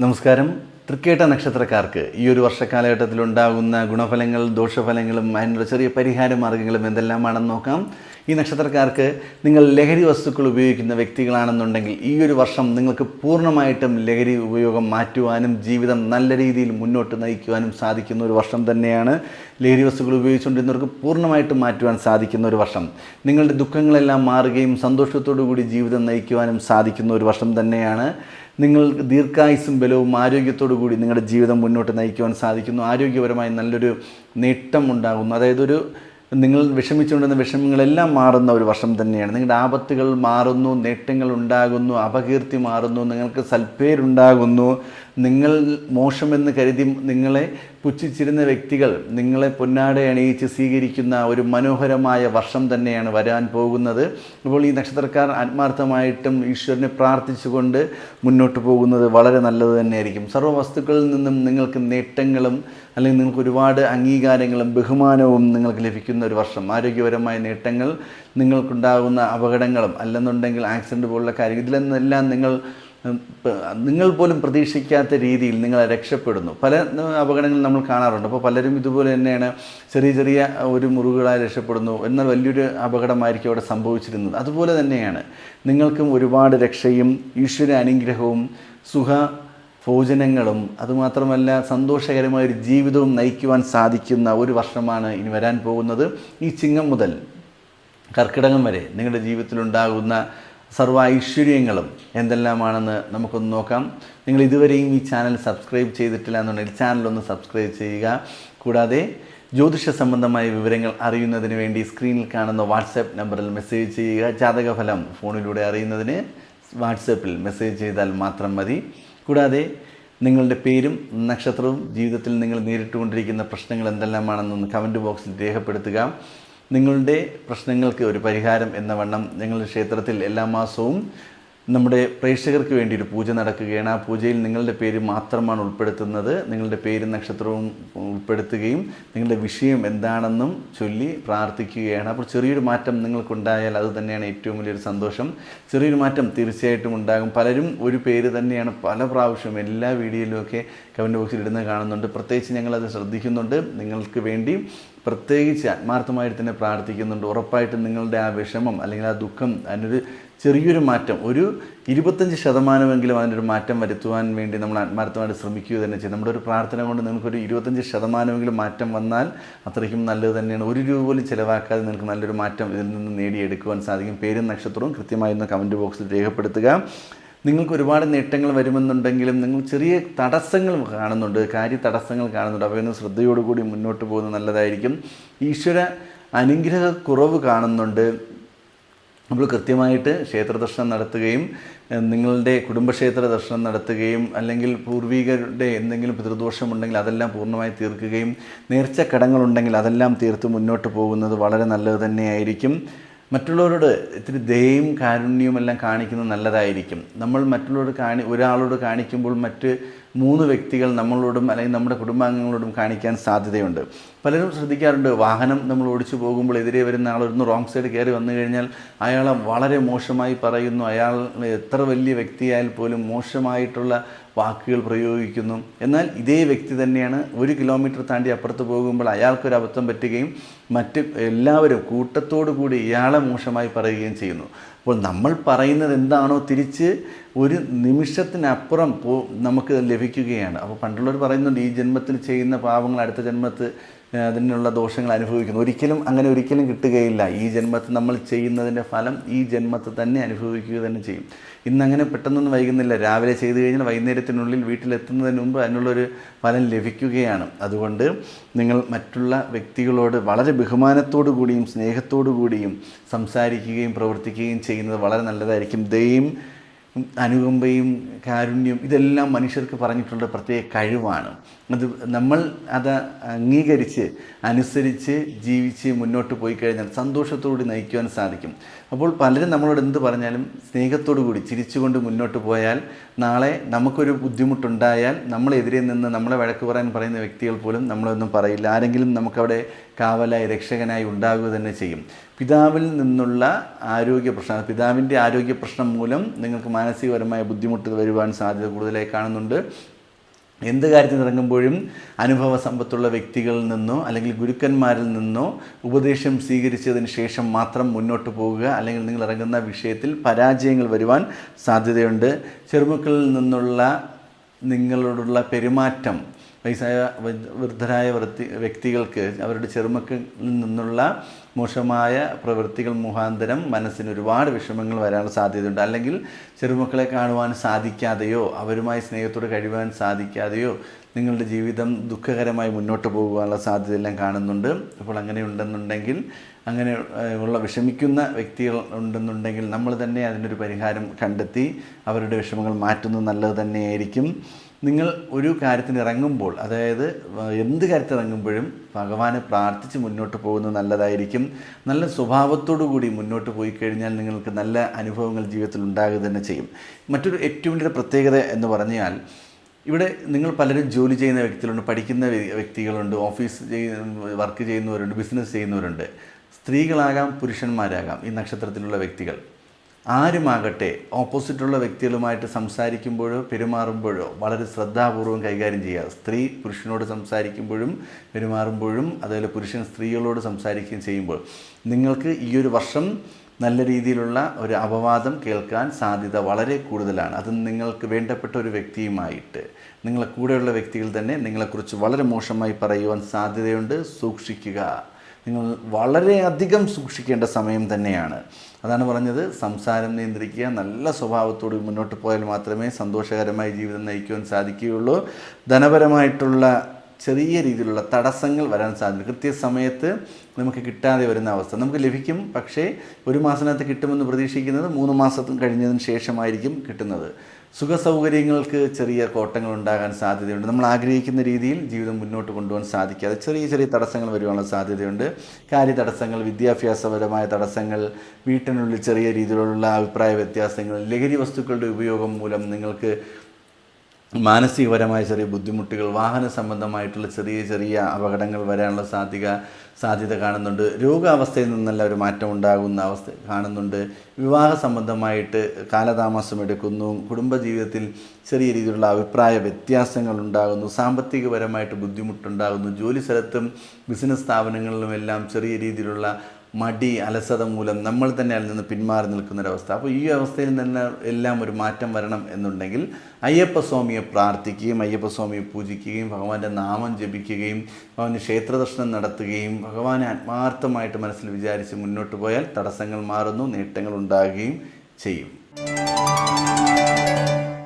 നമസ്കാരം. തൃക്കേട്ട നക്ഷത്രക്കാർക്ക് ഈ ഒരു വർഷക്കാലഘട്ടത്തിൽ ഉണ്ടാകുന്ന ഗുണഫലങ്ങൾ ദോഷഫലങ്ങളും അതിനുള്ള ചെറിയ പരിഹാര മാർഗങ്ങളും എന്തെല്ലാമാണെന്ന് നോക്കാം. ഈ നക്ഷത്രക്കാർക്ക് നിങ്ങൾ ലഹരി വസ്തുക്കൾ ഉപയോഗിക്കുന്ന വ്യക്തികളാണെന്നുണ്ടെങ്കിൽ ഈ ഒരു വർഷം നിങ്ങൾക്ക് പൂർണമായിട്ടും ലഹരി ഉപയോഗം മാറ്റുവാനും ജീവിതം നല്ല രീതിയിൽ മുന്നോട്ട് നയിക്കുവാനും സാധിക്കുന്ന ഒരു വർഷം തന്നെയാണ്. ലഹരി വസ്തുക്കൾ ഉപയോഗിച്ചുകൊണ്ടിരുന്നവർക്ക് പൂർണമായിട്ടും മാറ്റുവാൻ സാധിക്കുന്ന ഒരു വർഷം. നിങ്ങളുടെ ദുഃഖങ്ങളെല്ലാം മാറുകയും സന്തോഷത്തോടു കൂടി ജീവിതം നയിക്കുവാനും സാധിക്കുന്ന ഒരു വർഷം തന്നെയാണ്. നിങ്ങൾ ദീർഘായുസും ബലവും ആരോഗ്യത്തോടു കൂടി നിങ്ങളുടെ ജീവിതം മുന്നോട്ട് നയിക്കുവാൻ സാധിക്കുന്നു. ആരോഗ്യപരമായി നല്ലൊരു നേട്ടം ഉണ്ടാകുന്നു. അതായത് ഒരു നിങ്ങൾ വിഷമിച്ചുകൊണ്ടിരുന്ന വിഷമങ്ങളെല്ലാം മാറുന്ന ഒരു വർഷം തന്നെയാണ്. നിങ്ങളുടെ ആപത്തുകൾ മാറുന്നു നേട്ടങ്ങൾ ഉണ്ടാകുന്നു അപകീർത്തി മാറുന്നു നിങ്ങൾക്ക് സൽപ്പേരുണ്ടാകുന്നു. നിങ്ങൾ മോശമെന്ന് കരുതി നിങ്ങളെ പുച്ഛിച്ചിരുന്ന വ്യക്തികൾ നിങ്ങളെ പൊന്നാട അണിയിച്ച് സ്വീകരിക്കുന്ന ഒരു മനോഹരമായ വർഷം തന്നെയാണ് വരാൻ പോകുന്നത്. അപ്പോൾ ഈ നക്ഷത്രക്കാർ ആത്മാർത്ഥമായിട്ടും ഈശ്വരനെ പ്രാർത്ഥിച്ചുകൊണ്ട് മുന്നോട്ട് പോകുന്നത് വളരെ നല്ലത് തന്നെയായിരിക്കും. സർവ വസ്തുക്കളിൽ നിന്നും നിങ്ങൾക്ക് നേട്ടങ്ങളും അല്ലെങ്കിൽ നിങ്ങൾക്ക് ഒരുപാട് അംഗീകാരങ്ങളും ബഹുമാനവും നിങ്ങൾക്ക് ലഭിക്കുന്ന ഒരു വർഷം. ആരോഗ്യപരമായ നേട്ടങ്ങൾ നിങ്ങൾക്കുണ്ടാകുന്ന അപകടങ്ങളും അല്ലെന്നുണ്ടെങ്കിൽ ആക്സിഡന്റ് പോലുള്ള കാര്യം ഇതിലെന്നെല്ലാം നിങ്ങൾ നിങ്ങൾ പോലും പ്രതീക്ഷിക്കാത്ത രീതിയിൽ നിങ്ങളെ രക്ഷപ്പെടുന്നു. പല അപകടങ്ങൾ നമ്മൾ കാണാറുണ്ട്. അപ്പോൾ പലരും ഇതുപോലെ തന്നെയാണ് ചെറിയ ചെറിയ ഒരു മുറിവുകളായി രക്ഷപ്പെടുന്നു എന്നാൽ വലിയൊരു അപകടമായിരിക്കും അവിടെ സംഭവിച്ചിരുന്നത്. അതുപോലെ തന്നെയാണ് നിങ്ങൾക്കും ഒരുപാട് രക്ഷയും ഈശ്വര അനുഗ്രഹവും സുഖ ഭോജനങ്ങളും അതുമാത്രമല്ല സന്തോഷകരമായ ഒരു ജീവിതവും നയിക്കുവാൻ സാധിക്കുന്ന ഒരു വർഷമാണ് ഇനി വരാൻ പോകുന്നത്. ഈ ചിങ്ങം മുതൽ കർക്കിടകം വരെ നിങ്ങളുടെ ജീവിതത്തിലുണ്ടാകുന്ന സർവ ഐശ്വര്യങ്ങളും എന്തെല്ലാമാണെന്ന് നമുക്കൊന്ന് നോക്കാം. നിങ്ങൾ ഇതുവരെയും ഈ ചാനൽ സബ്സ്ക്രൈബ് ചെയ്തിട്ടില്ല എന്നുണ്ടെങ്കിൽ ചാനലൊന്ന് സബ്സ്ക്രൈബ് ചെയ്യുക. കൂടാതെ ജ്യോതിഷ സംബന്ധമായ വിവരങ്ങൾ അറിയുന്നതിന് വേണ്ടി സ്ക്രീനിൽ കാണുന്ന വാട്സാപ്പ് നമ്പറിൽ മെസ്സേജ് ചെയ്യുക. ജാതകഫലം ഫോണിലൂടെ അറിയുന്നതിന് വാട്സാപ്പിൽ മെസ്സേജ് ചെയ്താൽ മാത്രം മതി. കൂടാതെ നിങ്ങളുടെ പേരും നക്ഷത്രവും ജീവിതത്തിൽ നിങ്ങൾ നേരിട്ടുകൊണ്ടിരിക്കുന്ന പ്രശ്നങ്ങൾ എന്തെല്ലാമാണെന്നൊന്ന് കമന്റ് ബോക്സിൽ രേഖപ്പെടുത്തുക. നിങ്ങളുടെ പ്രശ്നങ്ങൾക്ക് ഒരു പരിഹാരം എന്ന വണ്ണം ഞങ്ങളുടെ ക്ഷേത്രത്തിൽ എല്ലാ മാസവും നമ്മുടെ പ്രേക്ഷകർക്ക് വേണ്ടി ഒരു പൂജ നടക്കുകയാണ്. ആ പൂജയിൽ നിങ്ങളുടെ പേര് മാത്രമാണ് ഉൾപ്പെടുത്തുന്നത്. നിങ്ങളുടെ പേരും നക്ഷത്രവും ഉൾപ്പെടുത്തുകയും നിങ്ങളുടെ വിഷയം എന്താണെന്നും ചൊല്ലി പ്രാർത്ഥിക്കുകയാണ്. അപ്പോൾ ചെറിയൊരു മാറ്റം നിങ്ങൾക്കുണ്ടായാൽ അത് തന്നെയാണ് ഏറ്റവും വലിയൊരു സന്തോഷം. ചെറിയൊരു മാറ്റം തീർച്ചയായിട്ടും ഉണ്ടാകും. പലരും ഒരു പേര് തന്നെയാണ് പല പ്രാവശ്യവും എല്ലാ വീഡിയോയിലുമൊക്കെ കമന്റ് ബോക്സിൽ ഇടുന്നത് കാണുന്നുണ്ട്. പ്രത്യേകിച്ച് ഞങ്ങളത് ശ്രദ്ധിക്കുന്നുണ്ട്. നിങ്ങൾക്ക് വേണ്ടി പ്രത്യേകിച്ച് ആത്മാർത്ഥമായിട്ട് തന്നെ പ്രാർത്ഥിക്കുന്നുണ്ട്. ഉറപ്പായിട്ടും നിങ്ങളുടെ ആ വിഷമം അല്ലെങ്കിൽ ആ ദുഃഖം അതിനൊരു ചെറിയൊരു മാറ്റം ഒരു ഇരുപത്തഞ്ച് ശതമാനമെങ്കിലും അതിനൊരു മാറ്റം വരുത്തുവാൻ വേണ്ടി നമ്മൾ ആത്മാർത്ഥമായിട്ട് ശ്രമിക്കുക തന്നെ ചെയ്യും. നമ്മുടെ ഒരു പ്രാർത്ഥന കൊണ്ട് നിങ്ങൾക്കൊരു ഇരുപത്തഞ്ച് ശതമാനമെങ്കിലും മാറ്റം വന്നാൽ അത്രയ്ക്കും നല്ലത് തന്നെയാണ്. ഒരു രൂപ പോലും ചിലവാക്കാതെ നിങ്ങൾക്ക് നല്ലൊരു മാറ്റം ഇതിൽ നിന്ന് നേടിയെടുക്കുവാൻ സാധിക്കും. പേരും നക്ഷത്രവും കൃത്യമായി ഒന്ന് കമന്റ് ബോക്സിൽ രേഖപ്പെടുത്തുക. നിങ്ങൾക്ക് ഒരുപാട് നേട്ടങ്ങൾ വരുമെന്നുണ്ടെങ്കിലും നിങ്ങൾ ചെറിയ തടസ്സങ്ങൾ കാണുന്നുണ്ട് കാര്യ തടസ്സങ്ങൾ കാണുന്നുണ്ട്. അവയൊന്ന് ശ്രദ്ധയോടുകൂടി മുന്നോട്ട് പോകുന്നത് നല്ലതായിരിക്കും. ഈശ്വര അനുഗ്രഹ കുറവ് കാണുന്നുണ്ട്. നമ്മൾ കൃത്യമായിട്ട് ക്ഷേത്ര ദർശനം നടത്തുകയും നിങ്ങളുടെ കുടുംബക്ഷേത്ര ദർശനം നടത്തുകയും അല്ലെങ്കിൽ പൂർവികരുടെ എന്തെങ്കിലും പിതൃദോഷമുണ്ടെങ്കിൽ അതെല്ലാം പൂർണമായി തീർക്കുകയും നേർച്ച കടങ്ങളുണ്ടെങ്കിൽ അതെല്ലാം തീർത്ത് മുന്നോട്ട് പോകുന്നത് വളരെ നല്ലത് തന്നെയായിരിക്കും. മറ്റുള്ളവരോട് ഇത്തിരി ദയയും കാരുണ്യവും എല്ലാം കാണിക്കുന്നത് നല്ലതായിരിക്കും. നമ്മൾ മറ്റുള്ളവരോട് കാണി ഒരാളോട് കാണിക്കുമ്പോൾ മറ്റ് മൂന്ന് വ്യക്തികൾ നമ്മളോടും അല്ലെങ്കിൽ നമ്മുടെ കുടുംബാംഗങ്ങളോടും കാണിക്കാൻ സാധ്യതയുണ്ട്. പലരും ശ്രദ്ധിക്കാറുണ്ട് വാഹനം നമ്മൾ ഓടിച്ചു പോകുമ്പോൾ എതിരെ വരുന്ന ആളൊന്ന് റോങ് സൈഡ് കയറി വന്നു കഴിഞ്ഞാൽ അയാളെ വളരെ മോശമായി പറയുന്നു അയാൾ എത്ര വലിയ വ്യക്തിയായാൽ പോലും മോശമായിട്ടുള്ള വാക്കുകൾ പ്രയോഗിക്കുന്നു. എന്നാൽ ഇതേ വ്യക്തി തന്നെയാണ് ഒരു കിലോമീറ്റർ താണ്ടി അപ്പുറത്ത് പോകുമ്പോൾ അയാൾക്കൊരു അബദ്ധം പറ്റുകയും മറ്റ് എല്ലാവരും കൂട്ടത്തോടു കൂടി ഇയാളെ മോശമായി പറയുകയും ചെയ്യുന്നു. അപ്പോൾ നമ്മൾ പറയുന്നത് എന്താണോ തിരിച്ച് ഒരു നിമിഷത്തിനപ്പുറം പോ നമുക്ക് ലഭിക്കുകയാണ്. അപ്പോൾ പണ്ടുള്ളവർ പറയുന്നുണ്ട് ഈ ജന്മത്തിൽ ചെയ്യുന്ന പാപങ്ങൾ അടുത്ത ജന്മത്ത് അതിനുള്ള ദോഷങ്ങൾ അനുഭവിക്കുന്നു. ഒരിക്കലും അങ്ങനെ ഒരിക്കലും കിട്ടുകയില്ല. ഈ ജന്മത്തിൽ നമ്മൾ ചെയ്യുന്നതിന്റെ ഫലം ഈ ജന്മത്തിൽ തന്നെ അനുഭവിക്കുക തന്നെ ചെയ്യും. ഇന്നങ്ങനെ പെട്ടെന്നൊന്നും വൈകുന്നില്ല. രാവിലെ ചെയ്ത് കഴിഞ്ഞാൽ വൈകുന്നേരത്തിനുള്ളിൽ വീട്ടിലെത്തുന്നതിന് മുമ്പ് അതിനുള്ളൊരു ഫലം ലഭിക്കുകയാണ്. അതുകൊണ്ട് നിങ്ങൾ മറ്റുള്ള വ്യക്തികളോട് വളരെ ബഹുമാനത്തോടു കൂടിയും സ്നേഹത്തോടു കൂടിയും സംസാരിക്കുകയും പ്രവർത്തിക്കുകയും ചെയ്യുന്നത് വളരെ നല്ലതായിരിക്കും. ദയും അനുകമ്പയും കാരുണ്യം ഇതെല്ലാം മനുഷ്യർക്ക് പറഞ്ഞിട്ടുള്ള പ്രത്യേക കഴിവാണ്. അത് നമ്മൾ അത് അംഗീകരിച്ച് അനുസരിച്ച് ജീവിച്ച് മുന്നോട്ട് പോയി കഴിഞ്ഞാൽ സന്തോഷത്തോടെ നയിക്കുവാൻ സാധിക്കും. അപ്പോൾ പലരും നമ്മളോട് എന്ത് പറഞ്ഞാലും സ്നേഹത്തോടു കൂടി ചിരിച്ചുകൊണ്ട് മുന്നോട്ട് പോയാൽ നാളെ നമുക്കൊരു ബുദ്ധിമുട്ടുണ്ടായാൽ നമ്മളെതിരെ നിന്ന് നമ്മളെ വഴക്ക് പറയാൻ പറയുന്ന വ്യക്തികൾ പോലും നമ്മളൊന്നും പറയില്ല. ആരെങ്കിലും നമുക്കവിടെ കാവലായി രക്ഷകനായി ഉണ്ടാകുക തന്നെ ചെയ്യും. പിതാവിൽ നിന്നുള്ള ആരോഗ്യ പ്രശ്നം പിതാവിന്റെ ആരോഗ്യ പ്രശ്നം മൂലം നിങ്ങൾക്ക് മാനസികപരമായ ബുദ്ധിമുട്ട് വരുവാൻ സാധ്യത കൂടുതലായി കാണുന്നുണ്ട്. എന്ത് കാര്യത്തിൽ ഇറങ്ങുമ്പോഴും അനുഭവ സമ്പത്തുള്ള വ്യക്തികളിൽ നിന്നോ അല്ലെങ്കിൽ ഗുരുക്കന്മാരിൽ നിന്നോ ഉപദേശം സ്വീകരിച്ചതിന് ശേഷം മാത്രം മുന്നോട്ട് പോകുക അല്ലെങ്കിൽ നിങ്ങൾ ഇറങ്ങുന്ന വിഷയത്തിൽ പരാജയങ്ങൾ വരുവാൻ സാധ്യതയുണ്ട്. ചെറുമക്കളിൽ നിന്നുള്ള നിങ്ങളോടുള്ള പെരുമാറ്റം വയസ്സായ വൃദ്ധരായ വൃത്തി വ്യക്തികൾക്ക് അവരുടെ ചെറുമക്കളിൽ നിന്നുള്ള മോശമായ പ്രവൃത്തികൾ മുഖാന്തരം മനസ്സിന് ഒരുപാട് വിഷമങ്ങൾ വരാനുള്ള സാധ്യതയുണ്ട്. അല്ലെങ്കിൽ ചെറുമക്കളെ കാണുവാൻ സാധിക്കാതെയോ അവരുമായി സ്നേഹത്തോടെ കഴിയുവാൻ സാധിക്കാതെയോ നിങ്ങളുടെ ജീവിതം ദുഃഖകരമായി മുന്നോട്ട് പോകുവാനുള്ള സാധ്യതയെല്ലാം കാണുന്നുണ്ട്. അപ്പോൾ അങ്ങനെ ഉണ്ടെന്നുണ്ടെങ്കിൽ അങ്ങനെ ഉള്ള വിഷമിക്കുന്ന വ്യക്തികൾ ഉണ്ടെന്നുണ്ടെങ്കിൽ നമ്മൾ തന്നെ അതിനൊരു പരിഹാരം കണ്ടെത്തി അവരുടെ വിഷമങ്ങൾ മാറ്റുന്നത് നല്ലത് തന്നെയായിരിക്കും. നിങ്ങൾ ഒരു കാര്യത്തിന് ഇറങ്ങുമ്പോൾ അതായത് എന്ത് കാര്യത്തിൽ ഇറങ്ങുമ്പോഴും ഭഗവാനെ പ്രാർത്ഥിച്ച് മുന്നോട്ട് പോകുന്നത് നല്ലതായിരിക്കും. നല്ല സ്വഭാവത്തോടു കൂടി മുന്നോട്ട് പോയി കഴിഞ്ഞാൽ നിങ്ങൾക്ക് നല്ല അനുഭവങ്ങൾ ജീവിതത്തിൽ ഉണ്ടാകുക തന്നെ ചെയ്യും. മറ്റൊരു ഏറ്റവും വലിയ പ്രത്യേകത എന്ന് പറഞ്ഞാൽ ഇവിടെ നിങ്ങൾ പലരും ജോലി ചെയ്യുന്ന വ്യക്തികളുണ്ട് പഠിക്കുന്ന വ്യക്തികളുണ്ട് ഓഫീസ് വർക്ക് ചെയ്യുന്നവരുണ്ട് ബിസിനസ് ചെയ്യുന്നവരുണ്ട്. സ്ത്രീകളാകാം പുരുഷന്മാരാകാം ഈ നക്ഷത്രത്തിലുള്ള വ്യക്തികൾ. ആരുമാകട്ടെ ഓപ്പോസിറ്റുള്ള വ്യക്തികളുമായിട്ട് സംസാരിക്കുമ്പോഴോ പെരുമാറുമ്പോഴോ വളരെ ശ്രദ്ധാപൂർവം കൈകാര്യം ചെയ്യുക. സ്ത്രീ പുരുഷനോട് സംസാരിക്കുമ്പോഴും പെരുമാറുമ്പോഴും അതുപോലെ പുരുഷൻ സ്ത്രീകളോട് സംസാരിക്കുകയും ചെയ്യുമ്പോൾ നിങ്ങൾക്ക് ഈ ഒരു വർഷം നല്ല രീതിയിലുള്ള ഒരു അപവാദം കേൾക്കാൻ സാധ്യത വളരെ കൂടുതലാണ്. അത് നിങ്ങൾക്ക് വേണ്ടപ്പെട്ട ഒരു വ്യക്തിയുമായിട്ട് നിങ്ങളെ കൂടെയുള്ള വ്യക്തികൾ തന്നെ നിങ്ങളെക്കുറിച്ച് വളരെ മോശമായി പറയുവാൻ സാധ്യതയുണ്ട്. സൂക്ഷിക്കുക. നിങ്ങൾ വളരെയധികം സൂക്ഷിക്കേണ്ട സമയം തന്നെയാണ്. അതാണ് പറഞ്ഞത് സംസാരം നിയന്ത്രിക്കുക നല്ല സ്വഭാവത്തോട് മുന്നോട്ട് പോയാൽ മാത്രമേ സന്തോഷകരമായ ജീവിതം നയിക്കുവാൻ സാധിക്കുകയുള്ളൂ. ധനപരമായിട്ടുള്ള ചെറിയ രീതിയിലുള്ള തടസ്സങ്ങൾ വരാൻ സാധ്യത കൃത്യസമയത്ത് നമുക്ക് കിട്ടാതെ വരുന്ന അവസ്ഥ നമുക്ക് ലഭിക്കും. പക്ഷേ ഒരു മാസത്തിനകത്ത് കിട്ടുമെന്ന് പ്രതീക്ഷിക്കുന്നത് മൂന്ന് മാസത്തും കഴിഞ്ഞതിന് ശേഷമായിരിക്കും കിട്ടുന്നത്. സുഖസൗകര്യങ്ങൾക്ക് ചെറിയ കോട്ടങ്ങൾ ഉണ്ടാകാൻ സാധ്യതയുണ്ട്. നമ്മൾ ആഗ്രഹിക്കുന്ന രീതിയിൽ ജീവിതം മുന്നോട്ട് കൊണ്ടുപോകാൻ സാധിക്കാതെ ചെറിയ ചെറിയ തടസ്സങ്ങൾ വരുവാനുള്ള സാധ്യതയുണ്ട്. കാര്യ തടസ്സങ്ങൾ വിദ്യാഭ്യാസപരമായ തടസ്സങ്ങൾ വീട്ടിനുള്ളിൽ ചെറിയ രീതിയിലുള്ള അഭിപ്രായ വ്യത്യാസങ്ങൾ ലഹരി വസ്തുക്കളുടെ ഉപയോഗം മൂലം നിങ്ങൾക്ക് മാനസികപരമായ ചെറിയ ബുദ്ധിമുട്ടുകൾ വാഹന സംബന്ധമായിട്ടുള്ള ചെറിയ ചെറിയ അപകടങ്ങൾ വരാനുള്ള സാധ്യത സാധ്യത കാണുന്നുണ്ട്. രോഗാവസ്ഥയിൽ നിന്നല്ല ഒരു മാറ്റം ഉണ്ടാകുന്ന അവസ്ഥ കാണുന്നുണ്ട്. വിവാഹ സംബന്ധമായിട്ട് കാലതാമസം എടുക്കുന്നു. കുടുംബജീവിതത്തിൽ ചെറിയ രീതിയിലുള്ള അഭിപ്രായ വ്യത്യാസങ്ങൾ ഉണ്ടാകുന്നു. സാമ്പത്തികപരമായിട്ട് ബുദ്ധിമുട്ടുണ്ടാകുന്നു. ജോലി സ്ഥലത്തും ബിസിനസ് സ്ഥാപനങ്ങളിലുമെല്ലാം ചെറിയ രീതിയിലുള്ള മടി അലസത മൂലം നമ്മൾ തന്നെ അതിൽ നിന്ന് പിന്മാറി നിൽക്കുന്നൊരവസ്ഥ. അപ്പോൾ ഈ അവസ്ഥയിൽ നിന്ന് എല്ലാം ഒരു മാറ്റം വരണം എന്നുണ്ടെങ്കിൽ അയ്യപ്പസ്വാമിയെ പ്രാർത്ഥിക്കുകയും അയ്യപ്പസ്വാമിയെ പൂജിക്കുകയും ഭഗവാന്റെ നാമം ജപിക്കുകയും ഭഗവാന്റെ ക്ഷേത്രദർശനം നടത്തുകയും ഭഗവാനെ ആത്മാർത്ഥമായിട്ട് മനസ്സിൽ വിചാരിച്ച് മുന്നോട്ട് പോയാൽ തടസ്സങ്ങൾ മാറുന്നു നേട്ടങ്ങൾ ഉണ്ടാകുകയും ചെയ്യും.